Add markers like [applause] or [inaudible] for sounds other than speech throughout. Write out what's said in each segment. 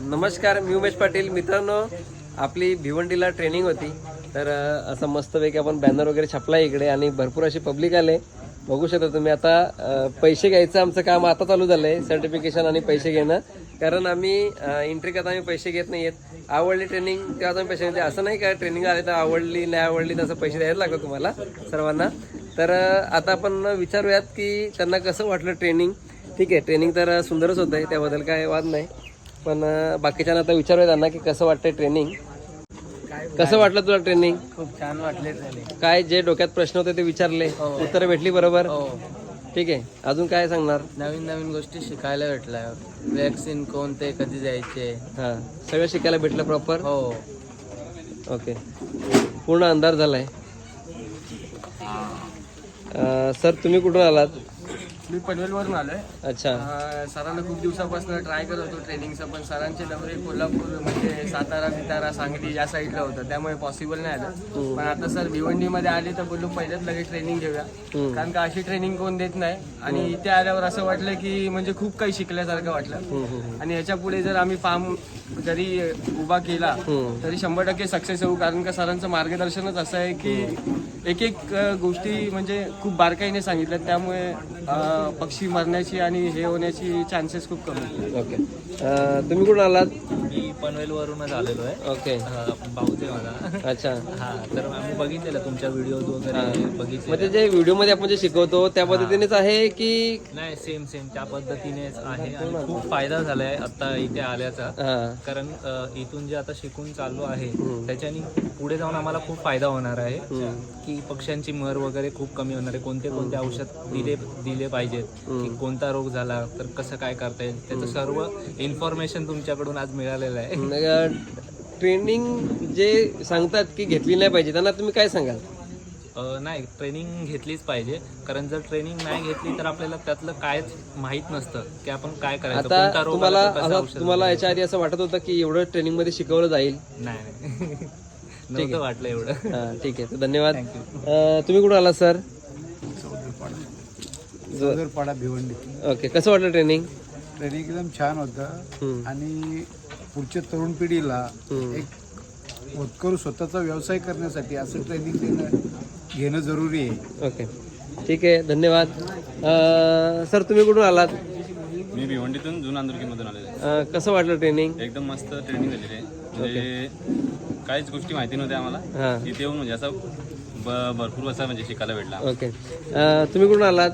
नमस्कार मी उमेश पाटील. मित्रांनो आपली भिवंडीला ट्रेनिंग होती. तर असं मस्तपैकी आपण बॅनर वगैरे छापला इकडे आणि भरपूर अशी पब्लिक आले. बघू शकता तुम्ही आता पैसे घ्यायचं आमचं काम आता चालू झालं आहे सर्टिफिकेशन आणि पैसे घेणं. कारण आम्ही एंट्री करता आम्ही पैसे घेत नाही आहेत आवडली ट्रेनिंग तेव्हा आम्ही पैसे घेते असं नाही का ट्रेनिंग आली तर आवडली नाही आवडली तसं पैसे द्यायला लागतं तुम्हाला सर्वांना. तर आता आपण विचारूयात की त्यांना कसं वाटलं ट्रेनिंग ठीक आहे ट्रेनिंग तर सुंदरच होतं आहे त्याबद्दल काय वाद नाही. पण बाकीच्यांना आता विचारूया त्यांना की कसं वाटतंय ट्रेनिंग कसं वाटलं तुला ट्रेनिंग खूप छान वाटले काय जे डोक्यात प्रश्न होते ते विचारले. उत्तरं भेटली बरोबर? हो. ठीक आहे. अजून काय सांगणार? नवीन नवीन गोष्टी शिकायला भेटल्या. वॅक्सिन कोणते कधी द्यायचे? हां. सगळं शिकायला भेटलं प्रॉपर हो. ओके. पूर्ण अंधार झालाय. सर तुम्ही कुठून आलात? मी पनवेलवरून आलोय. अच्छा. अं, सरांना खूप दिवसापासून ट्राय करत होतो ट्रेनिंगचं पण सरांचे दौरे कोल्हापूर म्हणजे सातारा बितारा सांगली या साईडला होतं. त्यामुळे पॉसिबल नाही आलं. पण आता सर भिवंडीमध्ये आले तर बोललो पहिल्याच लगेच ट्रेनिंग घेऊया. कारण का अशी ट्रेनिंग कोण देत नाही. आणि इथे आल्यावर असं वाटलं की म्हणजे खूप काही शिकल्यासारखं वाटलं. आणि याच्यापुढे जर आम्ही फार्म जरी उभा केला तरी शंभर टक्के सक्सेस होऊ. कारण का सरांचं मार्गदर्शनच असं आहे की एक एक गोष्टी म्हणजे खूप बारकाईने सांगितल्या त्यामुळे पक्षी मरण्याची आणि हे होण्याची चान्सेस खूप कमी. ओके. तुम्ही कुठून आलात? मी पनवेलवरूनच आलेलो आहे. ओके. भाऊचे मला. अच्छा. हा तर आम्ही बघितलेलं तुमच्या व्हिडिओ वगैरे बघितले म्हणजे जे व्हिडिओमध्ये आपण जे शिकवतो त्या पद्धतीनेच आहे की नाही सेम सेम त्या पद्धतीनेच आहे. आणि खूप फायदा झालाय आता इथे आल्याचा. हा. कारण इथून जे आता शिकून चाललो आहे त्याच्यानी पुढे जाऊन आम्हाला खूप फायदा होणार आहे. की पक्ष्यांची मर वगैरे खूप कमी होणार आहे. कोणते कोणते औषध दिले दिले पाहिजेत की कोणता रोग झाला तर कसं काय करता येईल त्याचं सर्व इन्फॉर्मेशन तुमच्याकडून आज मिळालेलं आहे. ट्रेनिंग जे सांगतात की घेतली नाही पाहिजे त्यांना तुम्ही काय सांगाल? नाही ट्रेनिंग घेतलीच पाहिजे. कारण जर ट्रेनिंग नाही घेतली तर आपल्याला त्यातलं कायच माहीत नसतं की आपण काय करायचं आता कोणता रोग तुम्हाला आला तर कसं असं औषध तुम्हाला याच्या आधी असं वाटत होतं की एवढं ट्रेनिंगमध्ये शिकवलं जाईल. नाही नाही. [laughs] नव्हतं वाटलं एवढं. हा ठीक आहे. तर धन्यवाद. अं, तुम्ही कुठं आला सर? सदरपाडा भिवंडी. ओके कसं वाटलं ट्रेनिंग ट्रेनिंग एकदम छान होतं. आणि पुढच्या तरुण पिढीला एक होतकरू स्वतःचा व्यवसाय करण्यासाठी असं ट्रेनिंग देणं घेणं जरुरी आहे. ओके. ठीक आहे धन्यवाद. अं, सर तुम्ही कुठून आलात? मी भिवंडीतून जुना आंदोलकीमधून आलेलो अं, कसं वाटलं ट्रेनिंग एकदम मस्त ट्रेनिंग झालेली आहे. म्हणजे काहीच गोष्टी माहिती नव्हत्या आम्हाला. हां. इथे येऊन म्हणजे असं ब- भरपूर असा म्हणजे शिकायला भेटला. ओके. अं, तुम्ही कुठून आलात?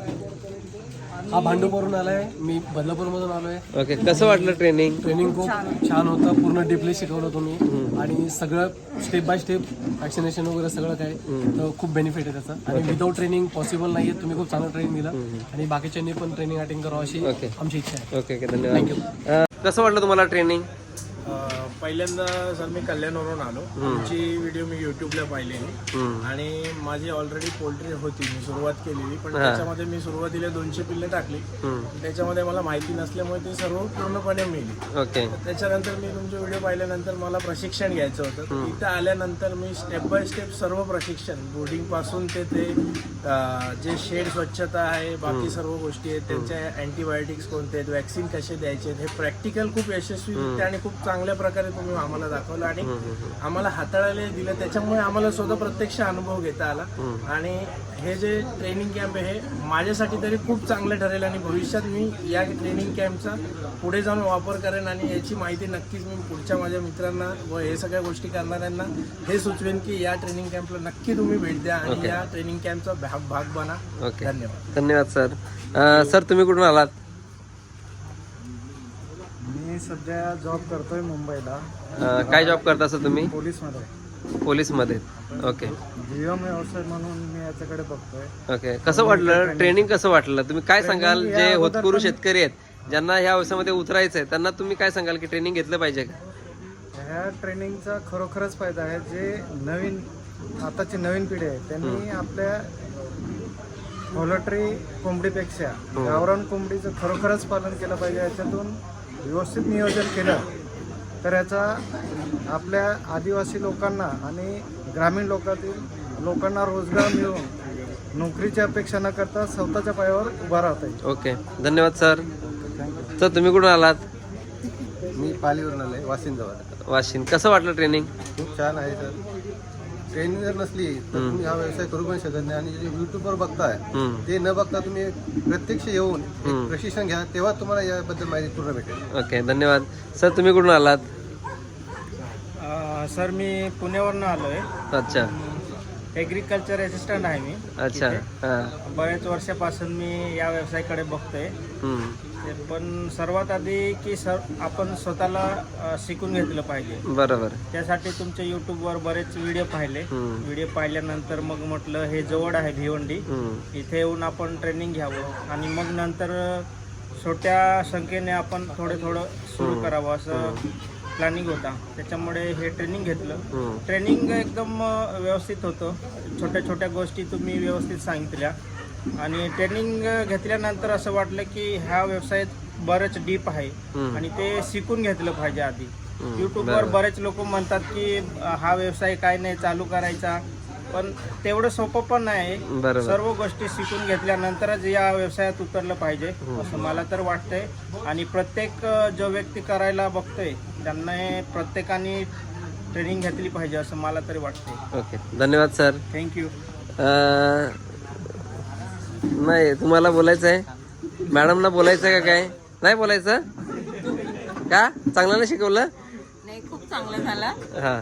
हा भांडूपवरून आलाय. मी बदलापूरमधून आलोय. ओके कसं वाटलं ट्रेनिंग ट्रेनिंग खूप छान होतं. पूर्ण डीपली शिकवलं तुम्ही. आणि सगळं स्टेप बाय स्टेप वॅक्सिनेशन वगैरे सगळं काय तर खूप बेनिफिट आहे त्याचं. आणि विदाऊट ट्रेनिंग पॉसिबल नाही तुम्ही खूप चांगलं ट्रेनिंग दिलं. आणि बाकीच्यांनी पण ट्रेनिंग अटेंड करावं अशी ओके. आमची इच्छा आहे. ओके ओके धन्यवाद. कसं वाटलं तुम्हाला ट्रेनिंग पहिल्यांदा सर मी कल्याणवरून आलो. तुमची व्हिडिओ मी युट्यूबला पाहिलेली. आणि माझी ऑलरेडी पोल्ट्री होती. मी सुरुवात केलेली. पण त्याच्यामध्ये मी सुरुवातीला दोनशे पिल्ले टाकली. त्याच्यामध्ये मला माहिती नसल्यामुळे ती सर्व पूर्णपणे मिळली त्याच्यानंतर मी तुमचे व्हिडिओ पाहिल्यानंतर मला प्रशिक्षण घ्यायचं होतं. इथं आल्यानंतर मी स्टेप बाय स्टेप सर्व प्रशिक्षण बोर्डिंगपासून ते ते जे शेड स्वच्छता आहे बाकी सर्व गोष्टी आहेत त्यांच्या अँटीबायोटिक्स कोणते आहेत वॅक्सिन कसे द्यायचे आहेत हे प्रॅक्टिकल खूप यशस्वी आणि खूप चांगल्या प्रकारे तुम्ही आम्हाला दाखवलं आणि आम्हाला हाताळायला दिलं. त्याच्यामुळे आम्हाला स्वतः प्रत्यक्ष अनुभव घेता आला. आणि हे जे ट्रेनिंग कॅम्प आहे हे माझ्यासाठी तरी खूप चांगलं ठरेल आणि भविष्यात मी या ट्रेनिंग कॅम्पचा पुढे जाऊन वापर करेन आणि याची माहिती नक्कीच मी पुढच्या माझ्या मित्रांना व हे सगळ्या गोष्टी करणाऱ्यांना हे सुचवेन की या ट्रेनिंग कॅम्पला नक्की तुम्ही भेट द्या आणि या ट्रेनिंग कॅम्पचा भाग भाग बना. ओके धन्यवाद. धन्यवाद सर सर तुम्ही कुठून आलात? सध्या जॉब करतोय मुंबईला. अं, काय जॉब करता सर तुम्ही? पोलीसमध्ये. पोलीसमध्ये. ओके. जीएम व्यवसाय म्हणून मी याच्याकडे बघतोय. ओके. कसं वाटलं? ट्रेनिंग कसं वाटलं? तुम्ही काय सांगाल? जे होतकरू शेतकरी आहेत ज्यांना ह्या व्यवसायामध्ये उतरायचं आहे त्यांना तुम्ही काय सांगाल की ट्रेनिंग घेतलं पाहिजे का? ह्या ट्रेनिंगचा खरोखरच फायदा आहे. जे नवीन आताची नवीन पिढी आहे त्यांनी आपल्या पोल्ट्री कोंबडीपेक्षा गावरान कोंबडीचं खरोखरच पालन केलं पाहिजे. याच्यातून व्यवस्थित नियोजन केलं तर याचा आपल्या आदिवासी लोकांना आणि ग्रामीण लोकातील लोकांना रोजगार मिळून नोकरीची अपेक्षा न करता स्वतःच्या पायावर उभा राहता येईल. ओके. धन्यवाद सर. सर तुम्ही कुठून आलात? मी पालीवरून आलोय वाशिम जवळ वाशिन कसं वाटलं ट्रेनिंग? खूप छान आहे सर. ट्रेनिंग जर नसली तर तुम्ही हा व्यवसाय करू पण शकत नाही. आणि जे युट्यूबवर बघताय ते न बघता तुम्ही प्रत्यक्ष येऊन एक प्रशिक्षण घ्या तेव्हा तुम्हाला याबद्दल माहिती पूर्ण भेटेल. ओके धन्यवाद. सर तुम्ही कुठून आलात? अ, सर मी पुण्यावरनं आलो आहे अच्छा ॲग्रिकल्चर असिस्टंट आहे मी अच्छा हां. बऱ्याच वर्षापासून मी या व्यवसायाकडे बघतोय. हम्म. पण सर्वात आधी की सर आपण स्वतःला शिकून घेतलं पाहिजे. बरोबर. त्यासाठी तुमच्या यूट्यूबवर बरेच व्हिडिओ पाहिले. व्हिडिओ पाहिल्यानंतर मग म्हटलं हे जवळ आहे भिवंडी. इथे येऊन आपण ट्रेनिंग घ्यावं. आणि मग नंतर छोट्या संख्येने आपण थोडं थोडं सुरू करावं असं प्लॅनिंग होता. त्याच्यामुळे हे ट्रेनिंग घेतलं. ट्रेनिंग एकदम व्यवस्थित होतं. छोट्या छोट्या गोष्टी तुम्ही व्यवस्थित सांगितल्या. आणि ट्रेनिंग घेतल्यानंतर असं वाटलं की ह्या व्यवसायात बरंच डीप आहे. आणि ते शिकून घेतलं पाहिजे आधी. युट्यूबवर. बरेच लोक म्हणतात की हा व्यवसाय काय नाही चालू करायचा. पण तेवढं सोपं पण नाही. सर्व गोष्टी शिकून घेतल्यानंतरच या व्यवसायात उतरलं पाहिजे असं मला तर वाटतंय. आणि प्रत्येक जो व्यक्ती करायला बघतोय त्यांना प्रत्येकाने ट्रेनिंग घेतली पाहिजे असं मला तरी वाटतंय. ओके. धन्यवाद सर. थँक्यू नाही तुम्हाला बोलायचं आहे मॅडमना बोलायचं का काय? नाही बोलायचं? का? चांगलं नाही शिकवलं? नाही खूप चांगलं झालं. हां.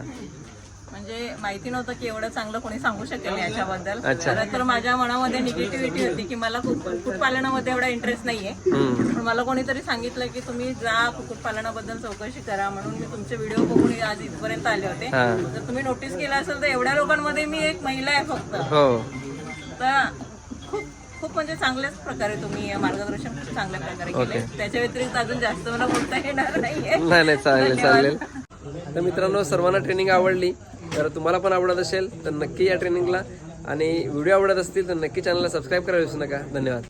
म्हणजे माहिती नव्हतं की एवढं चांगलं कोणी सांगू शकेल याच्याबद्दल. खरं तर माझ्या मनामध्ये निगेटिव्हिटी होती की मला कुक्- कुक्कुटपालनामध्ये एवढा इंटरेस्ट नाहीये. पण मला कोणीतरी सांगितलं की तुम्ही जा कुक्कुटपालनाबद्दल चौकशी करा म्हणून मी तुमचे व्हिडिओ बघून आज इथपर्यंत आले होते. जर तुम्ही नोटीस केलं असेल तर एवढ्या लोकांमध्ये मी एक महिला आहे फक्त. हो. तर खूप म्हणजे चांगल्याच प्रकारे तुम्ही मार्गदर्शन खूप चांगल्या प्रकारे केले त्याच्या व्यतिरिक्त अजून जास्त मला बोलता येणार नाहीये. नाही नाही चालेल. चालेल. तर मित्रांनो सर्वांना ट्रेनिंग आवडली तर तुम्हाला पण आवडत असेल तर नक्की या ट्रेनिंगला आणि व्हिडिओ आवडत असतील तर नक्की चॅनलला सबस्क्राईब करायला विसरू नका. धन्यवाद.